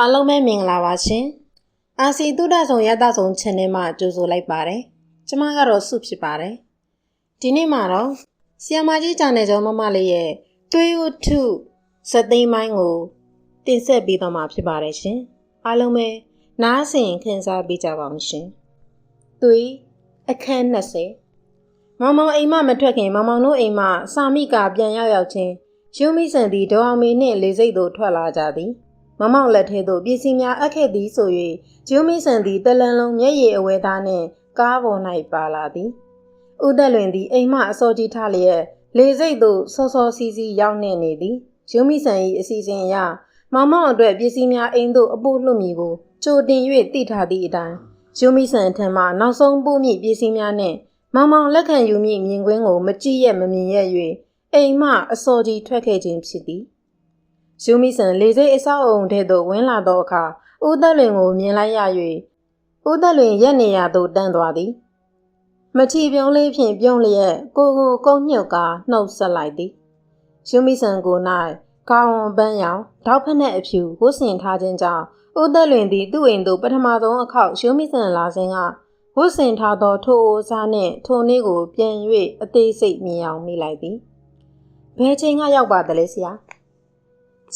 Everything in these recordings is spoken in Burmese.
အားလုံးပဲမင်္ဂလာပါရှင်။အာစီတုဒ္ဒဆောင်ရတဆောင် channel မှာကြိုဆိုလိုက်ပါတယ်။ကျွန်မကတော့စုဖြစ်ပါတယ်။ဒီနေ့မှာတော့ဆီယမကြီးဂျာနယ်ကျော်မမလေးရဲ့သွေးဥထုစသိမ်းပိုင်းကိုတင်ဆက်ပေးတော့မှာဖြစ်ပါတယ်ရှင်။အားလုံးပဲနားဆင်ခန်းစားပေးကြပါဦးရှင်။သွေးအခန်း20မောင်မောင်အိမ်မမထွက်ခင်မောင်မောင်တို့အိမ်မစာမိကပြန်ရောက်ရောက်ချင်းရုံးမိဆန်သည်ဒေါအောင်မေနှင့်လေစိတ်တို့ထွက်လာကြသည်။ မမောင်လက်ထဲသို့ပစ္စည်းများအပ်ခဲ့သည်ဆို၍ဂျိုးမီဆန်သည်တလန်လုံးမျက်ရည်အဝဲသားနှင့်ကားပေါ်၌ပါလာသည်ဥဒက်လွင်သည်အိမ်မှအစောကြီးထားလျက်လေစိတ်သို့စောစောစီးစီးရောက်နေနေသည်ဂျိုးမီဆန်၏အစီအစဉ်အရမောင်မောင်အတွက်ပစ္စည်းများအိမ်သို့အပို့လွှတ်မည်ကိုကြိုတင်၍သိထားသည့်အတိုင်းဂျိုးမီဆန်ထံမှနောက်ဆုံးပို့မည့်ပစ္စည်းများနှင့်မောင်မောင်လက်ခံယူမည့်မြင်ကွင်းကိုမကြည့်ရမမြင်ရ၍အိမ်မှအစောကြီးထွက်ခဲ့ခြင်းဖြစ်သည်။ ယူမီဆန်လေစိတ်အဆောက်အုံထဲသို့ဝင်လာသောအခါဦးသက်လွင်ကိုမြင်လိုက်ရ၍ဦးသက်လွင်ရက်နေရသို့တန်းသွားသည်။မချီပြုံးလေးဖြင့်ပြုံးလျက်ကိုကိုကုန်းညှုတ်ကာနှုတ်ဆက်လိုက်သည်။ယူမီဆန်ကို၌ကောင်းပန်းရောင်တောက်ဖက်နှက်အဖြူဝတ်ဆင်ထားခြင်းကြောင့်ဦးသက်လွင်သည်သူ့အိမ်သို့ပထမဆုံးအခေါက်ယူမီဆန်လာစဉ်ကဝတ်ဆင်ထားသောထိုအိုးစားနှင့်ထိုနေ့ကိုပြန်၍အသေးစိတ်မြင်အောင်မိလိုက်သည်။ဘယ်ချိန်ကရောက်ပါသလဲဆရာ။။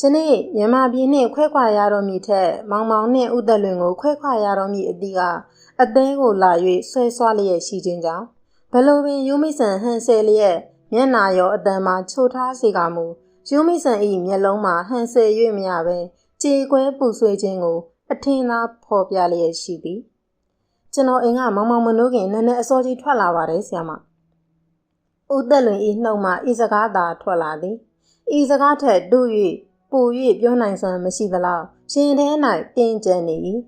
ယနေ့မြန်မာပြည်နှင့်ခွဲခွာရတော်မူထက် မောင်မောင်နှင့်ဥဒလွင်ကို ခွဲခွာရတော်မူအသည့်ကအသေးကိုလာ၍ဆွဲဆွားလျက်ရှိခြင်းကြောင့်ဘလိုပင်ယူမိဆန်ဟန်ဆယ်လျက်မျက်နာရောအတန်မှချိုထားစေကမူယူမိဆန်၏မျက်လုံးမှာဟန်ဆယ်၍မရဘဲကြေကွဲပူဆွေးခြင်းကို အထင်သာဖော်ပြလျက်ရှိသည်ကျွန်တော်အိမ်ကမောင်မောင်မနိုးခင်နည်းနည်းအစောကြီးထွက်လာပါတယ်ဆရာမဦးသက်လွင်၏နှုတ်မှဤစကားသာထွက်လာသည်ဤစကားထက်တူ၍ ပို၍ပြောနိုင်စွမ်းမရှိသလောက်ရှင်ထဲ၌တင်းကျပ်နေ၏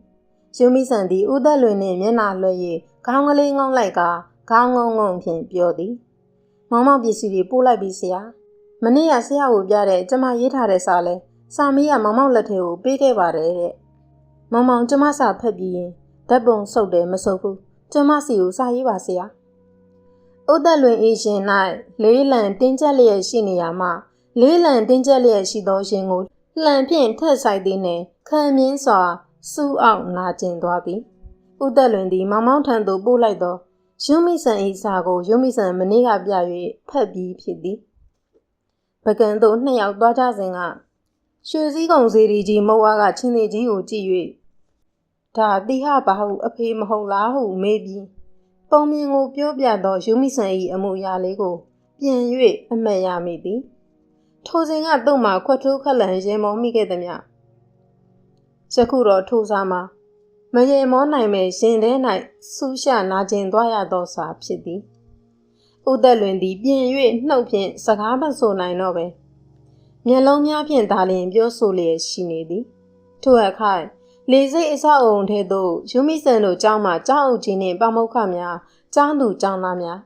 ယူမိဆန်သည်ဥသက်လွင်နှင့်မျက်နှာလွှဲ၍ခေါင်းကလေးငုံလိုက်ကခေါင်းငုံငုံဖြင့်ပြောသည်မောင်မောင်ပစ္စည်းတွေပို့လိုက်ပြီဆရာမနေ့ကဆရာကိုပြတဲ့ကျမရေးထားတဲ့စာလဲစာမီးကမောင်မောင်လက်ထဲကိုပေးခဲ့ပါတယ်တဲ့မောင်မောင်ကျမစာဖတ်ပြီးရင်ဓာတ်ပုံစုပ်တယ်မစုပ်ဘူးကျမစီကိုစာရေးပါဆရာဥသက်လွင်အေးရှင်၌လေးလံတင်းကျပ်လျက်ရှိနေရမှ လေးလံတင်းကျပ်လျက်ရှိသောရင်ကိုလှန်ဖြင့်ထက်ဆိုင်သည်နှင့်ခံမြင်းစွာစူးအောင်နာကျင်သွားသည်ဥသက်လွင်သည်မောင်မောင်ထံသို့ပို့လိုက်သောယုံမိဆန်၏စာကိုယုံမိဆန်မနေ့ကပြ၍ဖတ်ပြီးဖြစ်သည်ပကံသို့နှစ်ယောက်သွားကြစဉ်ကရွှေစည်းကုံစီရီကြီးမုတ်ဝါကချင်းသေးကြီးကိုကြည့်၍ဒါတိဟဘာဟုအဖေမဟုတ်လားဟုမေးပြီးပုံမြင်ကိုပြောပြသောယုံမိဆန်၏အမှုရာလေးကို ပြန်၍အမှတ်ရမိသည် ထိုစဉ်ကသူ့မှာခွက်ထိုးခက်လန်ရေမောမိခဲ့သည်မြယခုတော့ထိုစားမှာမရေမောနိုင်မဲ့ရင်ထဲ၌ဆူးရှနာကျင်သွားရသောစာဖြစ်သည်ဥသက်လွင်သည်ပြင်၍နှုတ်ဖြင့်စကားမဆိုနိုင်တော့ပဲမျက်လုံးများဖြင့်ဒါလျင်ပြောဆိုလျက်ရှိနေသည်ထိုအခါလေစိတ်အဆောက်အုံထဲသို့ယူမိဆန်တို့ကျောင်းမှကျောင်းအုပ်ကြီးနှင့်ပမုခများကျောင်းသူကျောင်းသားများ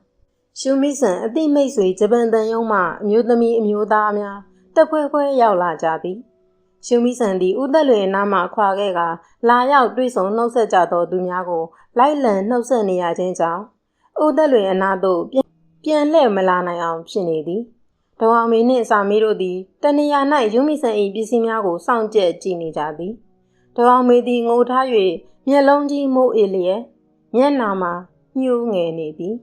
ရှုမိဆန်အတိမိတ်ဆွေဂျပန်တန်ယုံမှအမျိုးသမီးအမျိုးသားများတက်ဖွဲဖွဲရောက်လာကြသည်ရှုမိဆန်သည်ဥသက်လွင်နားမှခွာခဲ့ကလာရောက်တွေ့ဆုံနှုတ်ဆက်ကြသောသူများကို လိုက်လံနှုတ်ဆက်နေရခြင်းကြောင့်ဥသက်လွင်အနာသို့ပြန်လှည့်မလာနိုင်အောင်ဖြစ်နေသည်ဒေါအောင်မင်းနှင့်စာမီးတို့သည်တနေရာ၌ယူမိဆန်၏ပစ္စည်းများကိုစောင့်ကြည့်ကြည့်နေကြသည်ဒေါအောင်မင်းသည်ငိုထား၍မျက်လုံးကြီးမိုးအေးလျက်မျက်နာမှာညှိုးငယ်နေသည်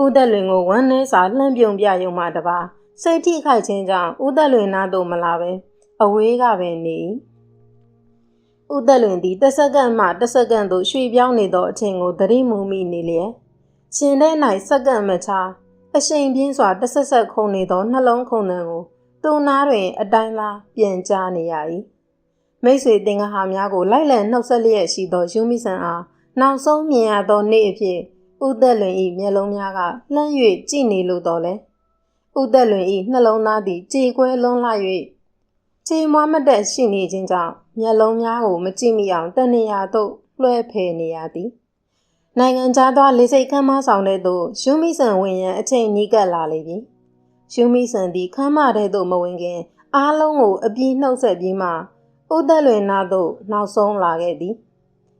ဦးသက်လွင်ကိုဝမ်းနည်းစွာလှမ်းပြုံပြယုံမှတပါစိတ်ထိခိုက်ခြင်းကြောင့်ဦးသက်လွင်နားသို့မလာပဲအဝေးကပဲနေဦးသက်လွင်သည်တစ်စက္ကန့်မှတစ်စက္ကန့်သို့ရွှေ့ပြောင်းနေသောအချိန်ကိုသတိမူမိနေလျက်ရှင်ထဲ၌စက္ကန့်မချအရှိန်ပြင်းစွာတဆက်ဆက်ခုန်နေသောနှလုံးခုန်သံကိုသူ့နားတွင်အတိုင်းလားပြန်ကြားနေရ၏မိတ်ဆွေတင်ကဟာများကိုလိုက်လံနှုတ်ဆက်လျက်ရှိသောယူမိဆန်အားနောက်ဆုံးမြင်ရသောနေ့အဖြစ် ဦးသက်လွင်၏မျက်လုံးများကလှမ်း၍ကြည့်နေလို့တော့လဲဦးသက်လွင်၏နှလုံးသားသည်ကြေကွဲလွန်းလာ၍ခြေမွားမတက်ရှိနေခြင်းကြောင့်မျက်လုံးများကိုမကြည့်မိအောင်တနေရာသို့လွှဲဖယ်နေရသည်နိုင်ငံခြားသားလေစိတ်ခမ်းမဆောင်တဲ့သို့ရှုမိဆန်ဝင်ရန်အချိန်နီးကပ်လာလေပြီရှုမိဆန်သည်ခမ်းမတဲ့သို့မဝင်ခင်အားလုံးကိုအပြီးနှုတ်ဆက်ပြီးမှဦးသက်လွင်နာသို့နောက်ဆုံးလာခဲ့သည်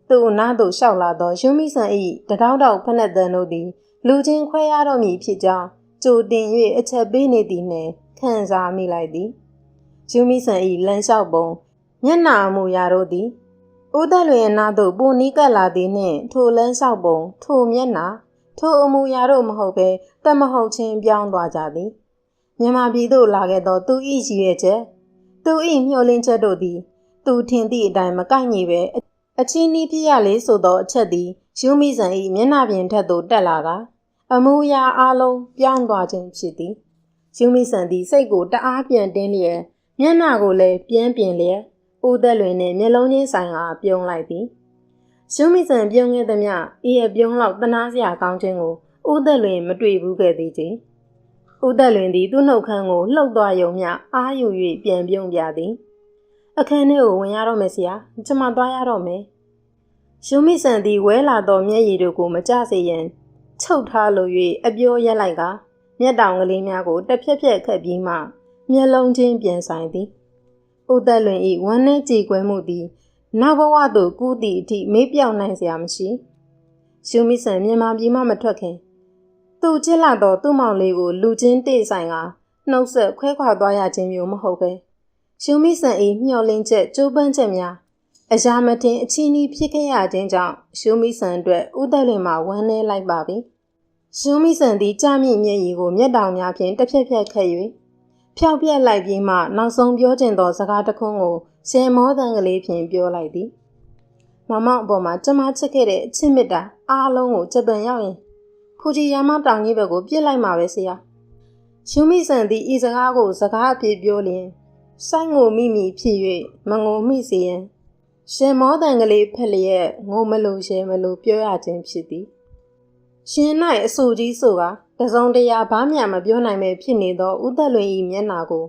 သူ့နားသို့လျှောက်လာသောယူမိဆန်၏တတောက်တောက်ဖက်နှက်တန်တို့သည် လူချင်းခွဲရတော့မည်ဖြစ်ကြောင်းကြိုတင်၍အချက်ပေးနေသည်နှင့်ခံစားမိလိုက်သည်ယူမိဆန်၏လမ်းလျှောက်ပုံမျက်နာအမူအရာတို့သည်ဦးသက်လွင်နာသို့ပူနီးကပ်လာသည်နှင့်ထိုလန်းလျှောက်ပုံထိုမျက်နာထိုအမူအရာတို့မဟုတ်ဘဲတမဟုတ်ချင်းပြောင်းသွားကြသည်မြန်မာပြည်သို့လာခဲ့သောသူ၏ရည်ရွယ်ချက်သူ၏မျှော်လင့်ချက်တို့သည် သူထင်သည့်အတိုင်းမကိုက်ညီပဲ အချင်းနီးပြရလေဆိုသောအချက်သည်ယူမိဆန်၏မျက်နှာပြင်ထက်သို့တက်လာကအမူအရာအလုံးပြောင်းသွားခြင်းဖြစ်သည်ယူမိဆန်သည်စိတ်ကိုတအားပြန်တင်းလျက်မျက်နှာကိုလည်းပြန်ပြင်လျက်ဦးသက်လွင်နှင့်မျက်လုံးချင်းဆိုင်အားပြုံးလိုက်သည်ယူမိဆန်ပြုံးခဲ့သည်မြဤအပြုံးလောက်တနာစရာကောင်းခြင်းကိုဦးသက်လွင်မတွေ့ဘူးခဲ့သေးချေဦးသက်လွင်သည်သူ့နှုတ်ခမ်းကိုလှုပ်သွားယုံမျှအားယူ၍ပြန်ပြုံးပြသည် အခန်းထဲကိုဝင်ရတော့မယ်ဆရာကျွန်မသွားရတော့မယ်ယူမိဆန်သည်ဝဲလာသောမျက်ရည်တို့ကိုမကြစေရန်ချုပ်ထားလို၍အပြောရက်လိုက်ကမျက်တောင်ကလေးများကိုတစ်ဖြက်ဖြက်ခတ်ပြီးမှမျက်လုံးချင်းပြန်ဆိုင်သည်ဥသက်လွင်၏ဝမ်းနှဲကြည်ကွဲမှုသည်နောက်ဘဝသို့ကူးသည့်အထိမေးပြောင်နိုင်စရာမရှိရှုမိဆန်မြန်မာပြည်မှမထွက်ခင်သူချစ်လာသောသူ့မောင်လေးကိုလူချင်းတိဆိုင်ကနှုတ်ဆက်ခွဲခွာသွားရခြင်းမျိုးမဟုတ်ပဲ ရှုမိဆန်၏မျှော်လင့်ချက်ကြိုးပမ်းချက်များအရာမတင်အချင်းဤဖြစ်ခဲ့ရခြင်းကြောင့်ရှုမိဆန်အတွက်ဥသက်လွင်မှာဝမ်းနည်းလိုက်ပါပြီရှုမိဆန်သည်ကြာမြင့်မျက်ရည်ကိုမျက်တောင်များဖြင့်တစ်ဖြက်ဖြက်ခတ်၍ဖျောက်ပြက်လိုက်ပြီးမှနောက်ဆုံးပြောကျင်သောစကားတစ်ခွန်းကိုရှယ်မောတန်ကလေးဖြင့်ပြောလိုက်သည်မမောင်အပေါ်မှာကျမချစ်ခဲ့တဲ့အချစ်မေတ္တာအားလုံးကိုကြပန်ရောက်ရင်ဖူဂျီယာမတောင်ကြီးဘက်ကိုပြစ်လိုက်မှာပဲဆရာရှုမိဆန်သည်ဤစကားကိုစကားအဖြစ်ပြောလျင် ဆိုင်ငိုမိမိဖြစ်၍မငိုမိစေရန်ရှင်မောတန်ကလေးဖက်လျက်ငိုမလို့ရှဲမလို့ပြောရခြင်းဖြစ်သည်ရှင်၌အဆူကြီးဆိုကတစုံတရာဘာမှမပြောနိုင်ပဲဖြစ်နေသောဥသက်လွင်၏မျက်နာကို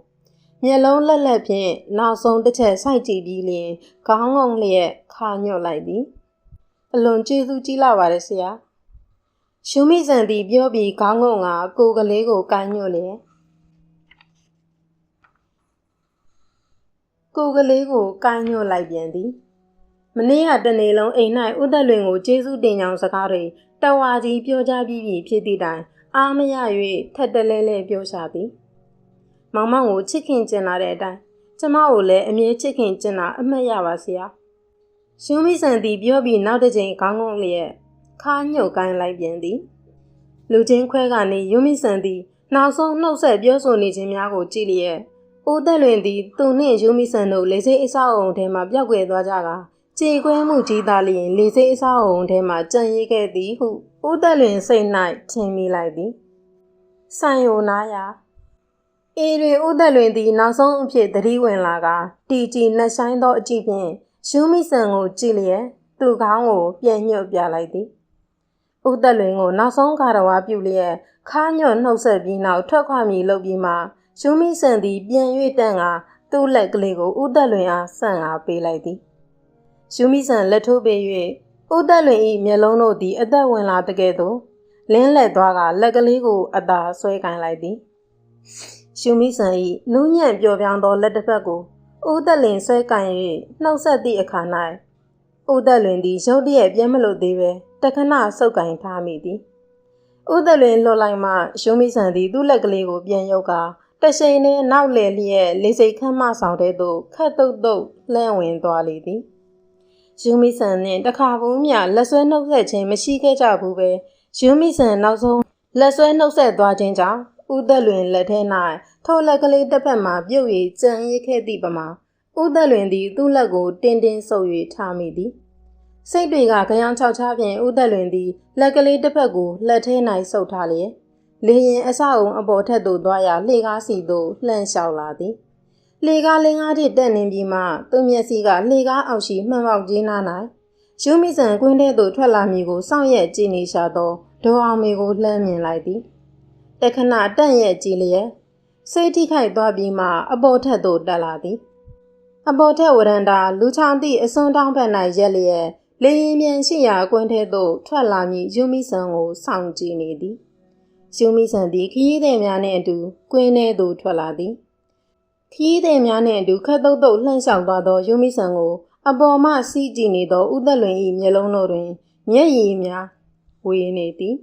မျက်လုံးလက်လက်ဖြင့်နောက်ဆုံးတစ်ချက်စိုက်ကြည့်ပြီးလျင်ခေါင်းငုံလျက်ခါညွတ်လိုက်သည်အလွန်ကျေးဇူးကြီးလာပါတယ်ဆရာရှုမိဆန်သည်ပြောပြီးခေါင်းငုံကကိုကလေးကိုကိုင်းညွတ်လျက် ကိုကလေးကိုကိုင်းညွတ်လိုက်ပြန်သည်မနေ့ကတနေ့လုံးအိမ်၌ဥသက်လွင်ကိုကျေးဇူးတင်ကြောင်းစကားတွေတဝါကြီးပြောကြပြီးပြီဖြစ်သည့်တိုင်အားမရ၍ထက်တလဲလဲပြောရှာသည်မောင်မောင်ကိုချစ်ခင်ကျင်လာတဲ့အတိုင်းကျမကိုလည်းအမြဲချစ်ခင်ကျင်တာအမှတ်ရပါဆရာရှုံးမိဆန်သည်ပြောပြီးနောက်တစ်ချိန်ခေါင်းငုံလျက်ခါညှုတ်ကိုင်းလိုက်ပြန်သည်လူချင်းခွဲကနေယုံမိဆန်သည်နောက်ဆုံးနှုတ်ဆက်ပြောဆိုနေခြင်းများကိုကြည့်လျက် အိုးသက်လွင်သည်သူနှင့်ယုံမိဆန်တို့လေစိတ်အဆောက်အုံထဲမှပြောက်ွယ်သွားကြတာကြေကွဲမှုကြီးသားလျင်လေစိတ်အဆောက်အုံထဲမှကြံရည်ခဲ့သည်ဟုဦးသက်လွင်စိတ်၌ထင်မိလိုက်သည်ဆိုင်ယိုနာယာအေတွင်ဦးသက်လွင်သည်နောက်ဆုံးအဖြစ်သတိဝင်လာကတီတီနှဆိုင်သောအကြည့်ဖြင့်ရှူးမိဆန်ကိုကြည့်လျက်သူ့ခေါင်းကိုပြန်ညှို့ပြလိုက်သည်ဦးသက်လွင်ကိုနောက်ဆုံးကာရဝါပြုလျက်ခါညွတ်နှုတ်ဆက်ပြီးနောက်ထွက်ခွာမည်လုပ်ပြီးမှ ရှူးမိဆန်သည်ပြန်၍တန့်ကသူ့လက်ကလေးကိုဦးသက်လွင်အားဆန့်အားပေးလိုက်သည်ရှူမိဆန်လက်ထိုးပေး၍ဦးသက်လွင်၏မျက်လုံးတို့သည်အသက်ဝင်လာတဲ့ကဲ့သို့လင်းလက်သွားကလက်ကလေးကိုအသာဆွဲကင်လိုက်သည်ရှူမိဆန်၏နူးညံ့ပျော်ပြောင်းသောလက်တစ်ဖက်ကိုဦးသက်လင်ဆွဲကင်၍နှုတ်ဆက်သည့်အခါ၌ဦးသက်လွင်သည်ရုတ်တရက်ပြဲမလို့သေးပဲတခဏဆုပ်ကင်ထားမိသည်ဦးသက်လွင်လွတ်လိုက်မှရှူမိဆန်သည်သူ့လက်ကလေးကိုပြန်ရုပ်ကာ တရှိန်နဲ့နောက်လေလျက်လေးစိတ်ခမ်းမဆောင်တဲ့သို့ခတ်တုတ်တုတ်လှမ်းဝင်သွားလေသည်ယူမီဆန်နဲ့တခါဘူးမြလက်ဆွဲနှုတ်ဆက်ခြင်းမရှိခဲ့ကြဘူးပဲယူမီဆန်နောက်ဆုံးလက်ဆွဲနှုတ်ဆက်သွားခြင်းကြောင့်ဦးသက်လွင်လက်ထဲ၌ထိုလက်ကလေးတစ်ဖက်မှပြုတ်၍ကြံရစ်ခဲ့သည့်ပမာဦးသက်လွင်သည်သူ့လက်ကိုတင်းတင်းဆုပ်၍ထားမိသည်စိတ်တွေကကြောင်ချောက်ချဖြင့်ဦးသက်လွင်သည်လက်ကလေးတစ်ဖက်ကိုလက်ထဲ၌ဆုပ်ထားလျက် လေရင်အဆောက်အုံအပေါ်ထက်သို့သွားရလှေကားစီသို့လှမ်းလျှောက်လာသည်လှေကားလင်းကားထိတက်နေပြီးမှသူ့မျက်စိကလှေကားအောက်ရှိမှန်ပေါက်ကြီးနား၌ယူမိဆန်ကွင်းထဲသို့ထွက်လာမည်ကိုစောင့်ရက်ကြည့်နေရှာသောဒေါ်အောင်မေကိုလှမ်းမြင်လိုက်သည်တခဏတန့်ရက်ကြည့်လျက်စိတ်ထိခိုက်သွားပြီးမှအပေါ်ထက်သို့တက်လာသည်အပေါ်ထက်ဝရန်တာလူချောင်းသည့်အစွန်းတောင်းဖက်၌ရက်လျက်လေရင်မြန်ရှိရာကွင်းထဲသို့ထွက်လာမည်ယူမိဆန်ကိုစောင့်ကြည့်နေသည် ယူမိဆန်သည်ခရီးသည်များနှင့်အတူကွင်းထဲသို့ထွက်လာသည်ခီးသည်များနှင့်အတူခတ်တုတ်တုတ်လှန့်လျှောက်သွားသောယုံမိဆန်ကိုအပေါ်မှစီးကြည့်နေသောဥသက်လွင်၏မျက်လုံးတို့တွင်မျက်ရည်များဝေနေသည်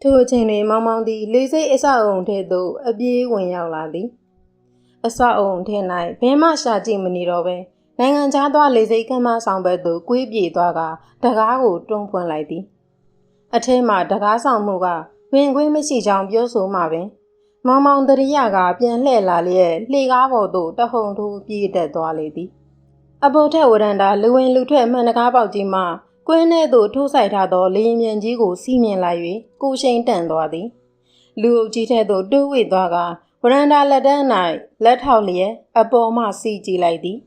ထိုအချိန်တွင်မောင်မောင်သည်လေးစိတ်အဆောက်အုံထဲသို့အပြေးဝင်ရောက်လာသည်အဆောက်အုံထဲ၌ဘယ်မှရှာကြည့်မနေတော့ပဲနိုင်ငံခြားသွားလေစိတ်ကမ်းမဆောင်ဘက်သို့ကွေးပြေသွားကတကားကိုတွန်းဖွင့်လိုက်သည် အထဲမှတကားဆောင်မှုကဝင်ခွင့်မရှိကြောင်းပြောဆိုမှပင်မောင်မောင်တရိယကပြန်လှည့်လာလျက်လှေကားပေါ်သို့တဟုန်ထိုးပြေးတက်သွားလေသည်အပေါ်ထက်ဝရန်တာလူဝင်လူထွက်မှန်တကားပေါက်ကြီးမှကွင်းထဲသို့ထိုးဆိုင်ထားသောလေရင်မြန်ကြီးကိုစီးမြင်လိုက်၍ကိုရှိန်တန့်သွားသည်လူအုပ်ကြီးထဲသို့တိုးဝှေ့သွားကဝရန်တာလက်တန်း၌လက်ထောက်လျက်အပေါ်မှစီးကြည့်လိုက်သည်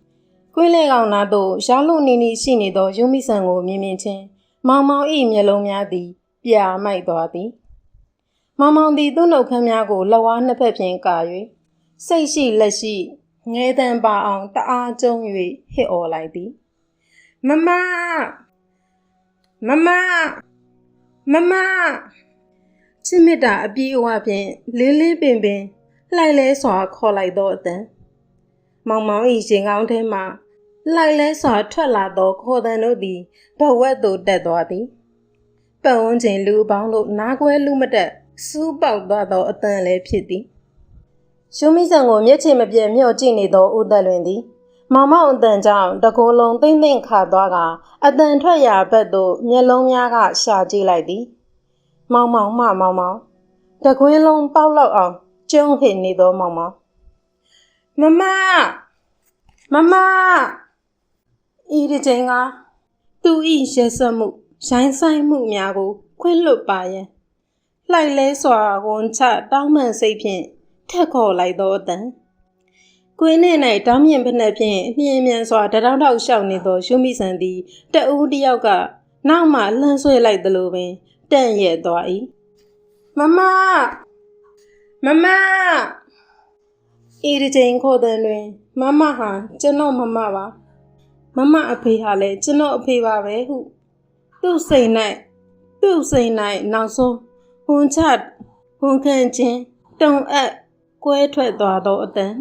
ကွင်းလေကောင်နာသို့ရောက်လူနီနီရှိနေသောယုံမိဆန်ကိုမြင်မြင်ချင်း မောင်မောင်၏မျက်လုံးများသည် ပြာမိုက်သွားသည်မောင်မောင်သည်သူ့နှုတ်ခမ်းများကိုလက်ဝါးနှစ်ဖက်ဖြင့်ကာ၍စိတ်ရှိလက်ရှိငဲတံပါအောင်တအားကျုံ၍ဟစ်အော်လိုက်သည်မမမမမမချစ်မြတ်တာအပြေးအဝဖြင့်လေးလေးပင်ပင်လှိုက်လဲစွာခေါ်လိုက်သောအတန်မောင်မောင်၏ရင်ကောင်းထဲမှ လှိုက်လဲစွာထွက်လာသောခေါ်တန်တို့သည်ဘဝက်သို့တက်သွားသည်ပတ်ဝန်းကျင်လူအပေါင်းတို့နားကွဲလူမတက်စူးပေါက်သွားသောအတန်လည်းဖြစ်သည်ရှုံးမိဆန်ကိုမျက်ခြေမပြတ်မြော့ကြည့်နေသောဦးသက်လွင်သည်မောင်မောင်အတန်ကြောင့်တကိုယ်လုံးသိမ့်သိမ့်ခါသွားကအတန်ထွက်ရာဘက်သို့မျက်လုံးများကရှာကြည့်လိုက်သည်မောင်မောင်မှမောင်မောင်တကွင်းလုံးပေါက်လောက်အောင်ကျုံဟစ်နေသောမောင်မောင်မမမမ ဤဒီချိန်ကသူဤရဲစက်မှုရိုင်းဆိုင်မှုများကို ခွင့်လွတ်ပါရန်လှိုက်လဲစွာဝန်ချတောင်းမှန်စိတ်ဖြင့်ထက်ခေါ်လိုက်သောအတန်ကွင်းထဲ၌တောင်းမြင့်ဖက်နှက်ဖြင့်နှင်းမြန်စွာတတောင်းတောက်လျှောက်နေသောရှုမိဆန်သည်တအူးတယောက်ကနောက်မှလှမ်းဆွဲလိုက်သလိုပင်တန့်ရဲ့သွား၏မမမမဤဒီချိန်ခေါ်တဲ့တွင် မမဟာကျွန်တော်မမပါ မမအဖေဟာလည်းကျွန်တော်အဖေပါပဲဟုသူ့စိတ်၌သူ့စိတ်၌နောက်ဆုံးဟွန်ချဟွန်ခန့်ခြင်းတုံအပ်ကွဲထွက်သွားသောအတန်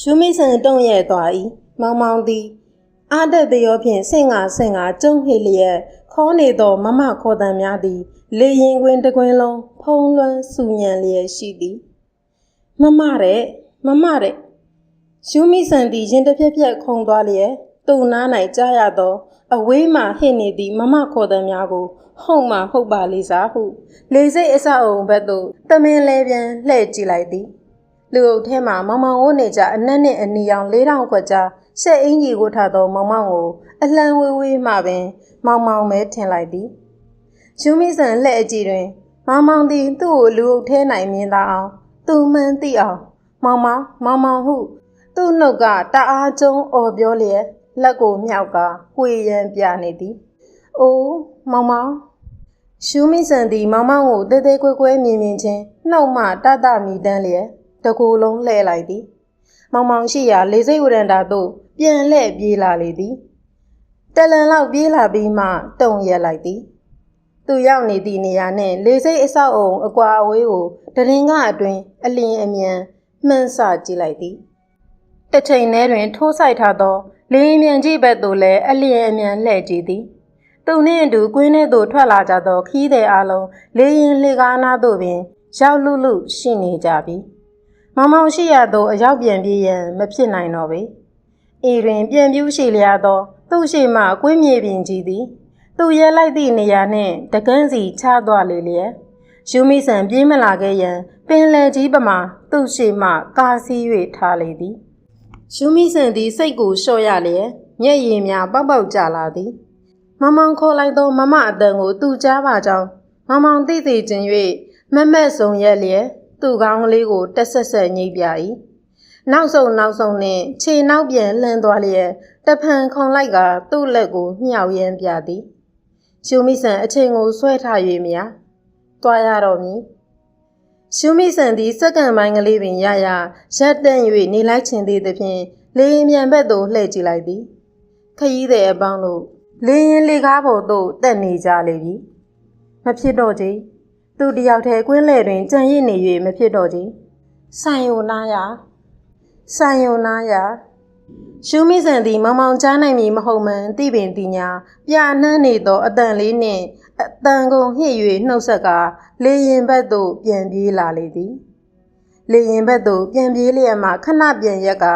ရှုမိဆန်တုံရဲ့သွား၏မောင်မောင်သည်အာဒတ်တရောဖြင့်ဆင့်ငါဆင့်ငါကျုံဟိလျက်ခေါနေသောမမခေါ်တံများသည် လေရင်ကွင်းတကွင်းလုံးဖုံးလွှမ်းဆူညံလျက်ရှိသည်မမတဲ့မမတဲ့ရှုမိဆန်သည်ရင်တစ်ဖြက်ဖြက်ခုန်သွားလျက် သူ့နား၌ကြားရသော အဝေးမှဟစ်နေသည့်မမခေါ်တံများကို ဟုတ်မှဟုတ်ပါလိစားဟု လေစိတ်အဆောက်အုံဘက်သို့တမင်လဲပြန်လှည့်ကြည့်လိုက်သည်လူအုပ်ထဲမှမောင်မောင်ဝတ်နေကြအနက်နှင့်အနီရောင်လေးတောင်ခွက်ကြားရှက်အင်းကြီးကိုထားသောမောင်မောင်ကို အလှမ်းဝေးဝေးမှပင် မောင်မောင်ပဲထင်လိုက်သည်ယူမီဆန်လှဲ့အကြည့်တွင် မောင်မောင်သည်သူ့ကိုလူအုပ်ထဲ၌မြင်သာအောင်သူမှန်သိအောင်မောင်မောင်မောင်မောင်ဟု သူ့နှုတ်ကတအားကျုံအော်ပြောလျက် လက်ကိုမြောက်ကပွေရန်ပြနေသည်။အိုးမောင်မောင်ရှူးမိဆန်သည်မောင်မောင်ကိုတဲတဲကွဲကွဲမြင်မြင်ချင်းနှုတ်မှတတမိတန်းလျက်တကူလုံးလှဲ့လိုက်သည်။မောင်မောင်ရှိရာလေစိတ်ဝရန်တာသို့ပြန်လှည့်ပြေးလာလေသည်။တလန်လောက်ပြေးလာပြီးမှတုံရက်လိုက်သည်။သူရောက်နေသည့်နေရာနှင့်လေစိတ်အဆောက်အုံအကွာအဝေးကိုတရင်ကအတွင်အလင်းအမြန်မှန်းဆကြည့်လိုက်သည်။ တစ်ချိန်ထဲတွင် ထိုးဆိုင်ထားသောလေရင်မြန်ကြီးဘက်သို့လည်းအလျင်အမြန်လှည့်ကြည့်သည်သူနှင့်အတူကွင်းထဲသို့ထွက်လာကြသောခီးသည်အလုံးလေရင်လေကားနာသို့ပင်ရောက်လူလူရှိနေကြပြီမောင်မောင်ရှိရသောအရောက်ပြန်ပြေးရန်မဖြစ်နိုင်တော့ပေဤတွင်ပြန်ပြူးရှိလျာသော သူ့ရှိမှကွင်းမြေပြင်ကြီးသည်သူရဲလိုက်သည့်နေရာနှင့်တကန်းစီချသွားလေလျက်ယူမိဆန်ပြေးမလာခဲ့ရန်ပင်လယ်ကြီးပမာသူ့ရှိမှကားစီး၍ထားလေသည် ယူမိဆန်သည်စိတ်ကိုလျှော့ရလျက်မျက်ရည်များပေါက်ပေါက်ကျလာသည်မမောင်ခေါ်လိုက်သောမမအတန်ကိုသူကြားပါကြောင်းမမောင်သိသိချင်း၍မမက်ဆုံရက်လျက်သူ့ကောင်းကလေးကိုတက်ဆက်ဆက်ညှိပြ၏နောက်ဆုံးနောက်ဆုံးနှင့်ခြေနောက်ပြန်လှမ်းသွားလျက်တဖန်ခုံလိုက်ကသူ့လက်ကိုမြှောက်ရမ်းပြသည်ရှုမိဆန်အချိန်ကိုဆွဲထား၍မြာတွားရတော့မည် ရှုမိဆန်သည်စက္ကန့်ပိုင်းကလေးပင်ရရရက်တန့်၍နေလိုက်ခြင်းသေးသဖြင့်လေရင်မြန်ဘက်သို့လှည့်ကြည့်လိုက်သည်ခရီးသည်အပေါင်းတို့လေရင်လေကားပေါ်သို့တက်နေကြလေပြီမဖြစ်တော့ကြသူတယောက်တည်းကွင်းလေတွင်ကြံရစ်နေ၍မဖြစ်တော့ကြဆိုင်ယိုနာယာဆိုင်ယိုနာယာရှုမိဆန်သည်မောင်မောင်ကြားနိုင်မည်မဟုတ်မှန်သိပင်သိညာပြနှမ်းနေသောအတန်လေးနှင့် အတန်ကုန်ဟစ်၍နှုတ်ဆက်ကလေရင်ဘက်သို့ပြန်ပြေးလာလေသည်လေရင်ဘက်သို့ပြန်ပြေးလျက်မှခဏပြန်ရက်က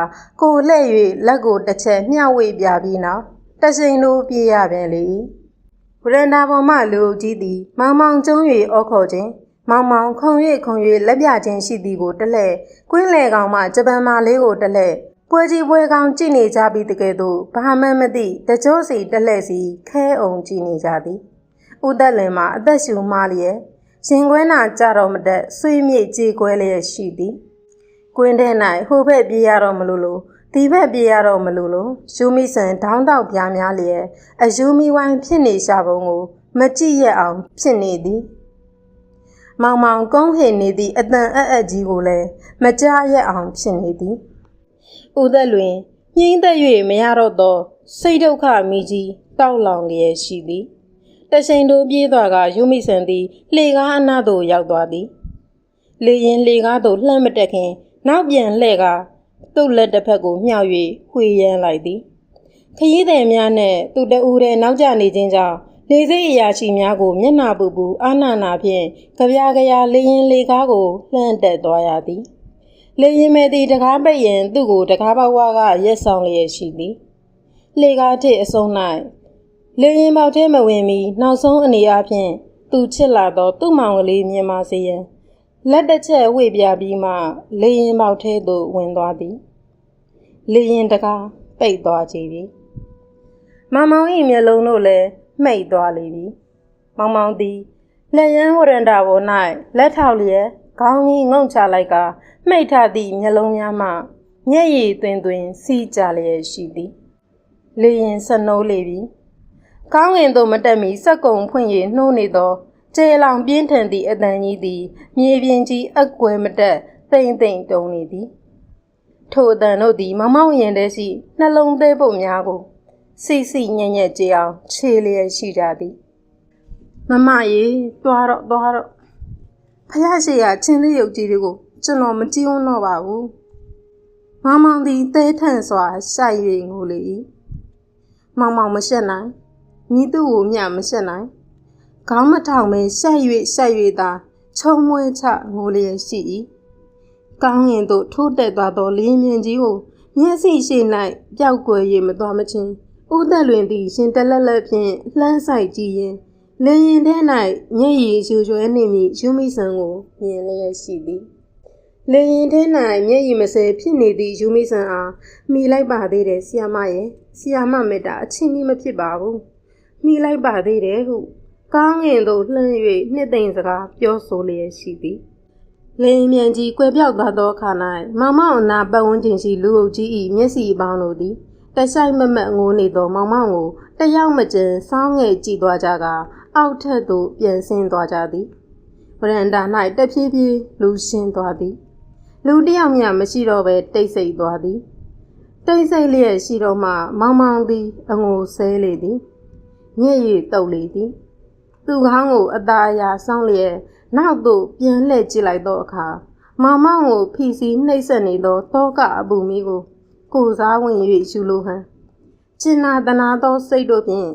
ကိုလှဲ့၍လက်ကိုတစ်ချက်မျှဝေပြပြီးနောက်တရှိန်လိုပြေးရပြန်လေ၏ဗရန်ဒါပေါ်မှလူအုပ်ကြီးသည် မောင်မောင်ကျုံး၍အော်ခေါ်ခြင်းမောင်မောင်ခုံ၍ခုံ၍လက်ပြခြင်းရှိသည်ကိုတလဲကွင်းလေကောင်မှဂျပန်မာလေးကိုတလဲပွဲကြီးပွဲကောင်ကြည့်နေကြပြီးတကယ်တော့ဘာမှမသိတကြောစီတလဲစီခဲအောင်ကြည့်နေကြသည် ဦးသက်လင်မှာအသက်ရှူမှလျက်ရင်ခွဲနာကြတော့မတက်ဆွေးမြေ့ကြေကွဲလျက်ရှိသည်ကွင်းထဲ၌ဟိုဘက်ပြေးရတော့မလို့လို့ဒီဘက်ပြေးရတော့မလို့လို့ယူမီဆန်ဒေါင်းတောက်ပြားများလျက်အယူမီဝိုင်းဖြစ်နေရှာပုံကို မကြည့်ရအောင်ဖြစ်နေသည်မောင်မောင်ကုန်းဟင်နေသည့်အတန်အပ်အပ်ကြီးကိုလည်းမကြားရအောင်ဖြစ်နေသည်ဦးသက်လွင်ညှင်းသက်၍မရတော့သောစိတ်ဒုက္ခမိကြီးတောက်လောင်လျက်ရှိသည် တချိန်တို့ပြေးသွားကယူမိဆန်သည်လှေကားအနားသို့ရောက်သွားသည်လေရင်လှေကားသို့လှမ်းမတက်ခင် နောက်ပြန်လှည့်ကသူ့လက်တစ်ဖက်ကိုမြှောက်၍ဝှေ့ရမ်းလိုက်သည်ခရီးသည်များနဲ့သူတအူးတဲ့နောက်ကျနေခြင်းကြောင့်လေစိတ်အရာရှိများကိုမျက်နာပူပူအာနာနာဖြင့်ကြပြားကြရာလေရင်လေကားကိုလှမ်းတက်သွားရသည်လေရင်မဲ့သည်တကားပိတ်ရင်သူ့ကိုတကားပေါဝါကရက်ဆောင်လျက်ရှိသည်လေကားထစ်အစုံ၌ လေရင်ပေါက်ထဲမဝင်မီနောက်ဆုံးအနေအချင်းသူချစ်လာသောသူ့မောင်ကလေးမြင်ပါစေရန်လက်တစ်ချက်ဝှေ့ပြပြီးမှလေရင်ပေါက်ထဲသို့ဝင်သွားသည်လေရင်တကားပိတ်သွားကြပြီမမောင်၏မျက်လုံးတို့လည်းမှိတ်သွားလေပြီ။မောင်မောင်သည်လက်ရန်ဝရန္တာပေါ်၌လက်ထောက်လျက်ခေါင်းကြီးငုံချလိုက်ကမှိတ်ထသည့်မျက်လုံးများမှမျက်ရည်သွင်းသွင်းစီးကြလျက်ရှိသည်။လေရင်ဆနိုးလေပြီ။ ကောင်းငင်သို့မတက်မီစက်ကုံဖွင့်ရနှိုးနေသောကျေလောင်ပြင်းထန်သည့်အတန်ကြီးသည်မြေပြင်ကြီးအကွယ်မတက်တိမ်တိမ်တုံနေသည်။ထိုအတန်တို့သည်မမောင်ရင်တည်းရှိနှလုံးသေးပုတ်များကိုစိတ်စိညံ့ညက်ကြအောင်ခြေလျက်ရှိကြသည်မမရေသွားတော့သွားတော့ဖះရှိရချင်းလေးရုပ်ကြီးတွေကိုကျွန်တော်မကြည့်ဝန်းတော့ပါဘူးမောင်မောင်သည်သဲထန်စွာရှိုက်၍ငိုလေ၏မောင်မောင်မရှက်နိုင် မိသူ့ကိုမျှမရှက်နိုင်ခေါင်းမထောင်ပဲရှိုက်၍ရှိုက်၍သာချုံမွေးချငိုလျက်ရှိ၏ကောင်းငင်သို့ထိုးတက်သွားသောလင်းမြင်ကြီးကိုမျက်စိရှိ၌ပျောက်ကွယ်၍မသွားမချင်းဦးသက်လွင်သည်ရှင်တလက်လက်ဖြင့်လှမ်းဆိုင်ကြည့်ရင်လင်းရင်ထဲ၌မျက်ရည်ရှူရွှဲနေမည်ယူမိဆန်ကိုမြင်လျက်ရှိသည်လင်းရင်ထဲ၌မျက်ရည်မစဲဖြစ်နေသည့်ယူမိဆန်အားမိလိုက်ပါသေးတယ်ဆီယာမရဲ့ဆီယာမမေတ္တာအချင်းကြီးမဖြစ်ပါဘူး မိလိုက်ပါသေးတယ်ဟုကောင်းငင်သို့လှမ်း၍နှစ်သိမ့်စကားပြောဆိုလျက်ရှိသည်လင်းမြန်ကြီးကွယ်ပြောက်သွားသောအခါ၌မောင်မောင်နာပတ်ဝန်းကျင်ရှိလူအုပ်ကြီး၏မျက်စိအပေါင်းတို့သည်တဆိုင်မမတ်ငိုနေသောမောင်မောင်ကိုတယောက်မကျင်စောင်းငယ်ကြည့်သွားကြကအောက်ထက်သို့ပြန်ဆင်းသွားကြသည်ဗရန်ဒါ၌တဖြည်းဖြည်းလူရှင်းသွားသည် လူတယောက်မျှမရှိတော့ဘဲတိတ်ဆိတ်သွားသည်တိတ်ဆိတ်လျက်ရှိတော့မှမောင်မောင်သည်အငိုဆဲလေသည် ညည့်ရည်တုပ်လေသည် သူခေါင်းကိုအသားအရာဆောင်းလျက်နောက်သို့ပြန်လှည့်ကြည့်လိုက်သောအခါမောင်မောင်ကိုဖီစီနှိပ်စက်နေသောတောကအပူမီကို ကိုစားဝင်၍ယူလိုဟန်ကျင်နာတနာသောစိတ်တို့ဖြင့်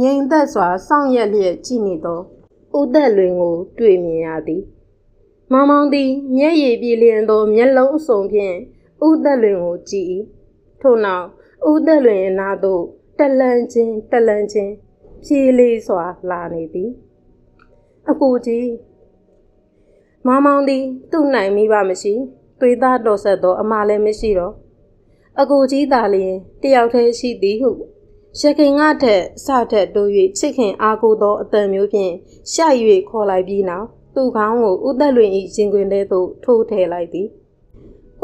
ငြိမ်သက်စွာစောင့်ရက်လျက်ကြည့်နေသောဦးသက်လွင်ကို တွေ့မြင်ရသည်မောင်မောင်သည်မျက်ရည်ပြည့်လျံသောမျက်လုံးအစုံဖြင့်ဦးသက်လွင်ကိုကြည့်၏ထို့နောက်ဦးသက်လွင်အနာသို့တလန့်ချင်းတလန့်ချင်း ဖြေးလေးစွာလာနေသည်အကူကြီးမောင်မောင်သည်သူ့နိုင်မိပါမရှိသွေးသားတော်ဆက်သောအမလည်းမရှိတော့အကိုကြီးသာလျင်တယောက်တည်းရှိသည်ဟုရခင်ကထက်စထက်တိုး၍ချစ်ခင်အားကိုသောအတန်မျိုးဖြင့်ရှိုက်၍ခေါ်လိုက်ပြီးနောက်သူ့ခေါင်းကိုဥသက်လွင်၏ရင်ခွင်ထဲသို့ထိုးထည့်လိုက်သည်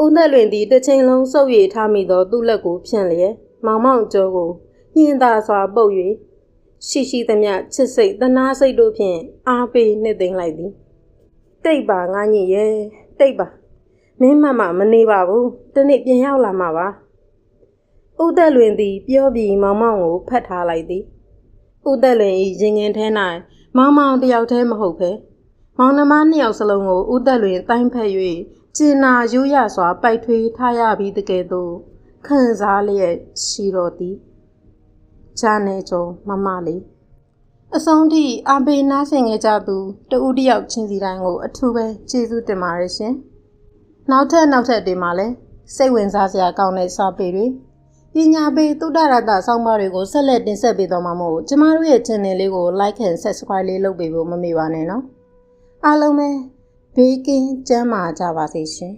ဥသက်လွင်သည်တစ်ချိန်လုံးစုပ်ရည်ထားမိသောသူ့လက်ကိုဖြန့်လျက်မောင်မောင်ကျော်ကိုညှင်းသာစွာပုတ်၍ ရှိရှိသမျှချစ်စိတ်တနာစိတ်တို့ဖြင့်အားပေးနှစ်သိမ့်လိုက်သည်တိတ်ပါငါညင်ရဲ့တိတ်ပါမင်းမမမနေပါဘူးတနေ့ပြန်ရောက်လာမှာပါဥသက်လွင်သည် ပြောပြီးမောင်မောင်ကိုဖတ်ထားလိုက်သည်ဥသက်လွင်၏ရင်ငင်ထဲ၌မောင်မောင်တယောက်တည်းမဟုတ်ဘဲမောင်နှမနှစ်ယောက်စလုံးကိုဥသက်လွင်တိုင်းဖက်၍ကျင်နာယူရစွာပိုက်ထွေးထားရပြီးတကယ်သို့ခံစားလျက်ရှိတော်သည် ဂျာနေကျော်မမလေးအဆုံးထိအဘေနာဆင်ခဲ့ကြသူတဦးတယောက်ချင်းစီတိုင်းကို အထူးပဲကျေးဇူးတင်ပါတယ်ရှင်။နောက်ထပ်နောက်ထပ်တွေမှာလည်းစိတ်ဝင်စားစရာကောင်းတဲ့စာပေတွေပညာပေးသုတရတဆောင်းပါးတွေကိုဆက်လက်တင်ဆက်ပေးသွားမှာမို့ကျမတို့ရဲ့ channel လေးကို like and subscribe လေးလုပ်ပေးဖို့မမေ့ပါနဲ့နော်အားလုံးပဲဘေးကင်းကျန်းမာကြပါစေရှင်